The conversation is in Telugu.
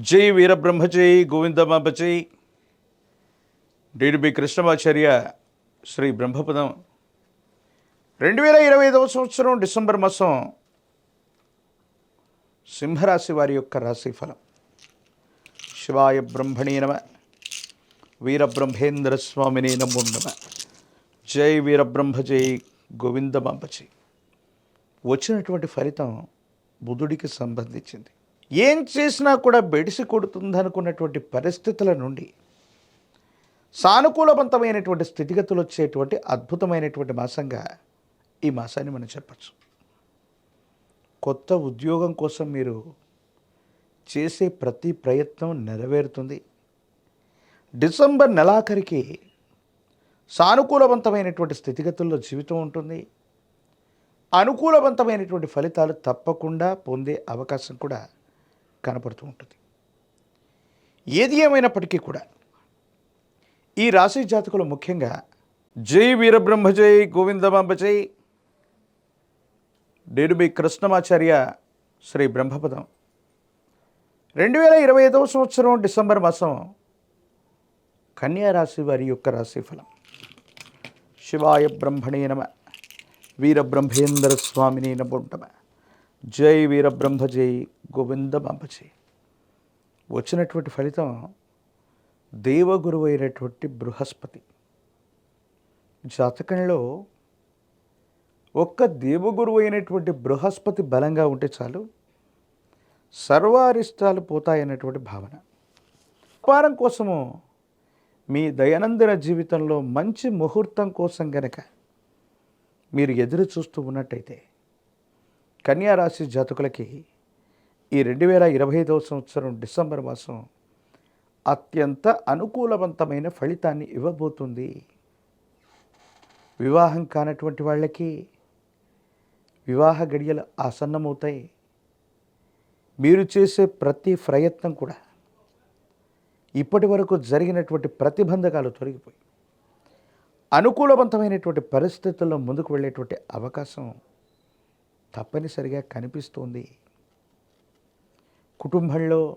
జై వీరబ్రహ్మజై గోవిందమాంబజై. డిడిబి కృష్ణమాచార్య శ్రీ బ్రహ్మపదం. రెండు వేల ఇరవై ఐదవ సంవత్సరం డిసెంబర్ మాసం సింహరాశి వారి యొక్క రాశి ఫలం. శివాయ బ్రహ్మణే నమ వీరబ్రహ్మేంద్ర స్వామిని నమో నమ. జై వీరబ్రహ్మజై గోవిందమాంబజై. వచ్చినటువంటి ఫలితం బుధుడికి సంబంధించింది. ఏం చేసినా కూడా బెడిసి కొడుతుందనుకున్నటువంటి పరిస్థితుల నుండి సానుకూలవంతమైనటువంటి స్థితిగతులు వచ్చేటువంటి అద్భుతమైనటువంటి మాసంగా ఈ మాసాన్ని మనం చెప్పచ్చు. కొత్త ఉద్యోగం కోసం మీరు చేసే ప్రతి ప్రయత్నం నెరవేరుతుంది. డిసెంబర్ నెలాఖరికి సానుకూలవంతమైనటువంటి స్థితిగతుల్లో జీవితం ఉంటుంది. అనుకూలవంతమైనటువంటి ఫలితాలు తప్పకుండా పొందే అవకాశం కూడా కనపడుతూ ఉంటుంది. ఏది ఏమైనప్పటికీ కూడా ఈ రాశి జాతకులు ముఖ్యంగా జై వీరబ్రహ్మజై గోవిందమాంబజై నేను మీ కృష్ణమాచార్య శ్రీ బ్రహ్మపదం. రెండు వేల ఇరవై ఐదవ సంవత్సరం డిసెంబర్ మాసం కన్యారాశి వారి యొక్క రాశి ఫలం శివాయ బ్రహ్మణే నమ వీరబ్రహ్మేంద్ర స్వామిని నమోంటమ జై వీరబ్రహ్మ జై గోవిందమాంబజై వచ్చినటువంటి ఫలితం దేవగురువు అయినటువంటి బృహస్పతి. జాతకంలో ఒక్క దేవగురువు అయినటువంటి బృహస్పతి బలంగా ఉంటే చాలు సర్వారిష్టాలు పోతాయన్నటువంటి భావన. వ్యాపారం కోసము మీ దైనందిన జీవితంలో మంచి ముహూర్తం కోసం గనక మీరు ఎదురు చూస్తూ ఉన్నట్టయితే కన్యా రాశి జాతకులకి ఈ రెండు వేల ఇరవై ఐదవ సంవత్సరం డిసెంబర్ మాసం అత్యంత అనుకూలవంతమైన ఫలితాన్ని ఇవ్వబోతుంది. వివాహం కానటువంటి వాళ్ళకి వివాహ గడియలు ఆసన్నమవుతాయి. మీరు చేసే ప్రతి ప్రయత్నం కూడా ఇప్పటి వరకు జరిగినటువంటి ప్రతిబంధకాలు తొలగిపోయి అనుకూలవంతమైనటువంటి పరిస్థితుల్లో ముందుకు వెళ్ళేటువంటి అవకాశం తప్పనిసరిగా కనిపిస్తుంది. కుటుంబంలో